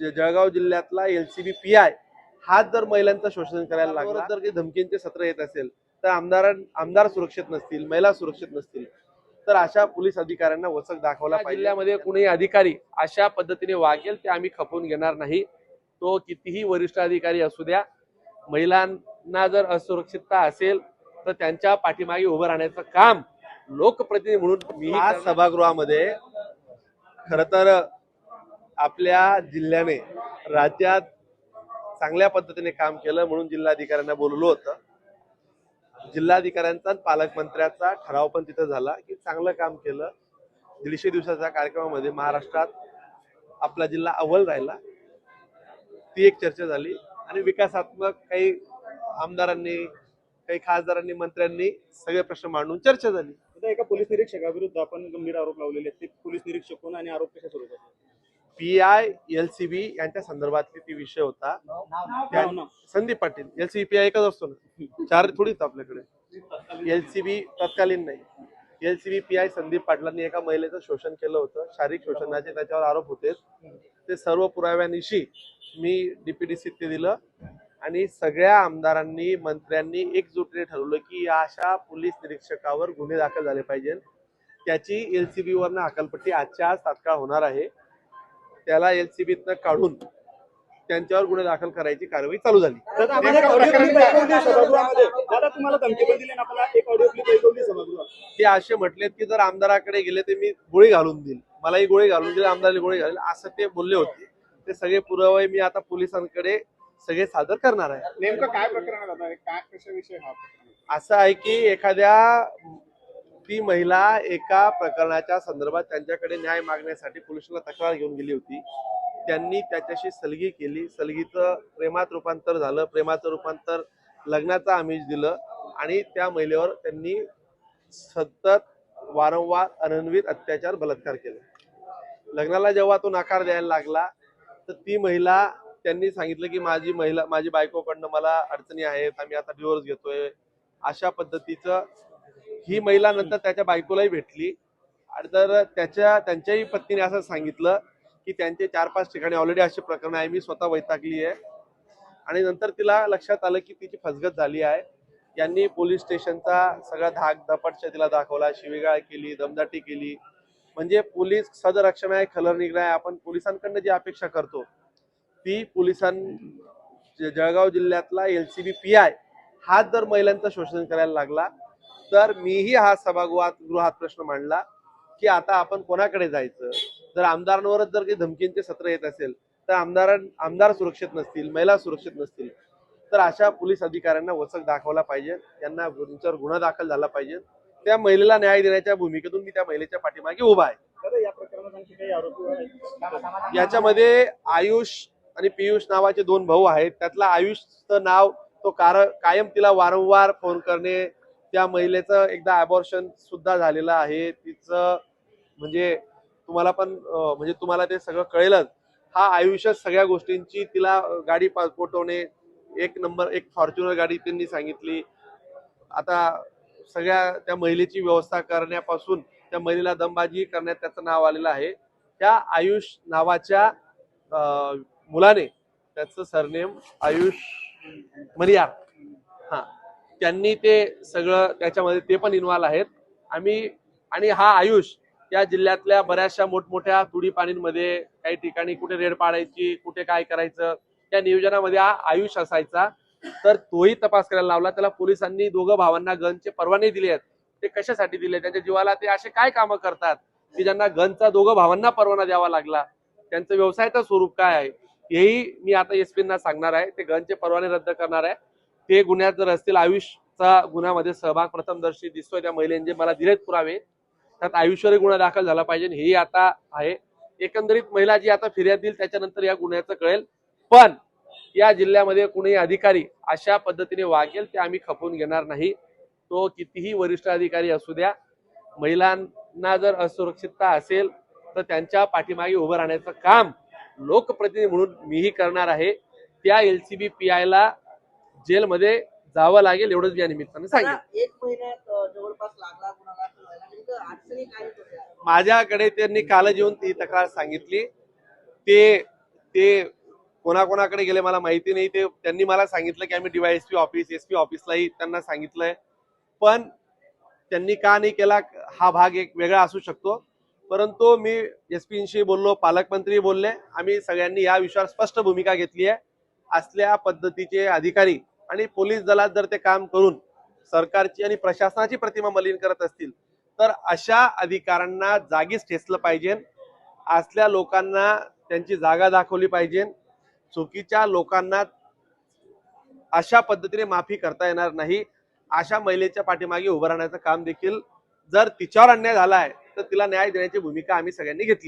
जळगाव जिल्ह्यातला LCB P I हाच जर महिलांचं शोषण करायला लागला जर काही धमकींचे सत्र येत असेल तर आमदार आमदार सुरक्षित नसतील महिला सुरक्षित नसतील तर अशा पोलीस अधिकाऱ्यांना वचक दाखवला पाहिजे. जिल्ह्यामध्ये कुणी अधिकारी अशा पद्धतीने वागेल ते आम्ही खपवून घेणार नाही. तो कितीही वरिष्ठ अधिकारी असू द्या महिलांना जर असुरक्षितता असेल तर त्यांच्या पाठीमागे उभं राहण्याचं काम लोकप्रतिनिधी म्हणून मी आज सभागृहामध्ये खर तर आपल्या जिल्ह्याने राज्यात चांगल्या पद्धतीने काम केलं म्हणून जिल्हाधिकाऱ्यांना बोलवलं होतं. जिल्हाधिकाऱ्यांचा पालकमंत्र्याचा ठराव पण तिथं झाला की चांगलं काम केलं. दीडशे दिवसाच्या कार्यक्रमामध्ये महाराष्ट्रात आपला जिल्हा अव्वल राहिला. ती एक चर्चा झाली आणि विकासात्मक काही आमदारांनी काही खासदारांनी मंत्र्यांनी सगळे प्रश्न मांडून चर्चा झाली. एका पोलीस निरीक्षकाविरुद्ध आपण गंभीर आरोप लावलेले आहेत. ते पोलीस निरीक्षक कोण आणि आरोप कशा स्वरूपाचे P I L C B यांच्या संदर्भातली ती विषय होता. त्या- Sandeep Patil L C B P I एकच असतो ना. चार थोडीच आपल्याकडे. एल सी बी तत्कालीन नाही. L C B P I Sandeep पाटलांनी एका महिलेचं शोषण केलं होतं. शारीरिक शोषणाचे त्याच्यावर आरोप होते. ते सर्व पुराव्यानिशी मी डीपीडीसीत ते दिलं. आणि सगळ्या आमदारांनी मंत्र्यांनी एकजुटीने ठरवलं की या अशा पोलीस निरीक्षकावर गुन्हे दाखल झाले पाहिजे त्याची एल सी बी वरनं हकालपट्टी आजच्या आज तात्काळ होणार आहे. त्याला एल सी बीतनं काढून त्यांच्यावर गुन्हे दाखल करायची कारवाई चालू झाली. दिली ते असे म्हटलेत की जर आमदाराकडे गेले तर मी गोळी घालून देईल. मलाही गोळी घालून देईल आमदाराला गोळी घालेल असं ते बोलले होते. ते सगळे पुरावे मी आता पोलिसांकडे सगळे सादर करणार आहे. नेमकं काय प्रकरण? असं आहे की एखाद्या ती महिला एका प्रकरणाच्या संदर्भात त्यांच्याकडे न्याय मागण्यासाठी पोलिसांना तक्रार घेऊन गेली होती. त्यांनी त्याच्याशी सलगी केली. सलगीचं प्रेमात रूपांतर झालं. प्रेमाचं रूपांतर लग्नाचं आमिष दिलं आणि त्या महिलेवर त्यांनी सतत वारंवार अनन्वित अत्याचार बलात्कार केले. लग्नाला जेव्हा तो नकार द्यायला लागला तर ती महिला त्यांनी सांगितलं की माझी महिला माझी बायकोकडनं मला अडचणी आहेत. आम्ही आता डिवोर्स घेतोय. अशा पद्धतीचं ही महिला नंतर त्याच्या बायकोलाही भेटली. आणि तर त्याच्या त्यांच्याही पत्नीने असं सांगितलं की त्यांचे चार पाच ठिकाणी ऑलरेडी अशी प्रकरण आहे. मी स्वतः वैतागली आहे. आणि नंतर तिला लक्षात आलं की तिची फसगत झाली आहे. यांनी पोलीस स्टेशनचा सगळा धाक धपटशा तिला दाखवला शिवीगाळ केली दमदाटी केली. म्हणजे पोलीस सदरक्षण आहे खलरनिग्रह आहे. आपण पोलिसांकडनं जी अपेक्षा करतो ती पोलिसां ज- जळगाव जिल्ह्यातला L C B P I हाच जर महिलांचं शोषण करायला लागला तर मीही हा सभागृहात गृहात प्रश्न मांडला की आता आपण कोणाकडे जायचं? जर आमदारांवरच जर काही धमकींचे सत्र येत असेल तर आमदार आमदार सुरक्षित नसतील महिला सुरक्षित नसतील तर अशा पोलीस अधिकाऱ्यांना वचक दाखवला पाहिजे. त्यांना त्यांच्यावर गुन्हा दाखल झाला पाहिजे. त्या महिलेला न्याय देण्याच्या भूमिकेतून मी त्या महिलेच्या पाठीमागे उभा आहे. याच्यामध्ये आयुष आणि पियुष नावाचे दोन भाऊ आहेत. त्यातला आयुषचं नाव तो कार कायम तिला वारंवार फोन करणे त्या महिलेचं एकदा अबॉर्शन सुद्धा झालेलं आहे. तिचं म्हणजे तुम्हाला पण म्हणजे तुम्हाला ते सगळं कळेलच. हा आयुष्यात सगळ्या गोष्टींची तिला गाडी पोटवणे एक नंबर एक फॉर्च्युनर गाडी त्यांनी सांगितली. आता सगळ्या त्या महिलेची व्यवस्था करण्यापासून त्या महिलेला दमबाजी करण्यात त्याचं नाव आलेलं आहे. त्या आयुष नावाच्या मुलाने त्याचं सरनेम आयुष मरियार हा. त्यांनी ते सगळं त्याच्यामध्ये ते पण इन्व्हॉल्व आहेत. आम्ही आणि हा आयुष या जिल्ह्यातल्या बऱ्याचशा मोठमोठ्या तुडी पाणींमध्ये काही ठिकाणी कुठे रेड पाडायची कुठे काय करायचं त्या नियोजनामध्ये हा आयुष असायचा. तर तोही तपास करायला लावला. त्याला पोलिसांनी दोघं भावांना गनचे परवाने दिले आहेत. ते कशासाठी दिले? त्यांच्या जीवाला ते असे काय कामं करतात? की ज्यांना गनचा दोघं भावांना परवाना द्यावा लागला. त्यांचं व्यवसायाचं स्वरूप काय आहे? हेही मी आता एसपींना सांगणार आहे. ते गनचे परवाने रद्द करणार आहे. ते गुन्ह्यात जर असतील आयुषचा गुन्ह्यामध्ये सहभाग प्रथमदर्शी दिसतोय त्या महिलेने मला दिलेत पुरावे त्यात आयुष्यही गुन्हा दाखल झाला पाहिजे हे आता आहे. एकंदरीत महिला जी आता फिर्याद देईल त्याच्यानंतर या गुन्ह्याचं कळेल. पण या जिल्ह्यामध्ये कुणी अधिकारी अशा पद्धतीने वागेल ते आम्ही खपवून घेणार नाही. तो कितीही वरिष्ठ अधिकारी असू द्या महिलांना जर असुरक्षितता असेल तर त्यांच्या पाठीमागे उभं राहण्याचं काम लोकप्रतिनिधी म्हणून मीही करणार आहे. त्या एल सी बी पी आयला जेलमध्ये जावं लागेल एवढंच या निमित्ताने आता एक महिन्यात जवळपास लागला. माझ्याकडे त्यांनी काल येऊन ती तक्रार सांगितली. ते ते कोणाकोणाकडे गेले मला माहिती नाही. ते त्यांनी मला सांगितलं की आम्ही डीवायएसपी ऑफिस एस पी ऑफिसलाही त्यांना सांगितलंय. पण त्यांनी का नाही केला हा भाग एक वेगळा असू शकतो. परंतु मी एस पीशी बोललो पालकमंत्री बोलले. आम्ही सगळ्यांनी या विषयावर स्पष्ट भूमिका घेतली आहे. असल्या पद्धतीचे अधिकारी आणि पोलीस दलात जर ते काम करून सरकारची आणि प्रशासनाची प्रतिमा मलिन करत असतील तर अशा अधिकाऱ्यांना जागीच ठेचलं पाहिजे. असल्या लोकांना त्यांची जागा दाखवली पाहिजे. चुकीच्या लोकांना अशा पद्धतीने माफी करता येणार नाही. अशा महिलेच्या पाठीमागे उभं राहण्याचं काम देखील जर तिच्यावर अन्याय झाला आहे तर तिला न्याय देण्याची भूमिका आम्ही सगळ्यांनी घेतली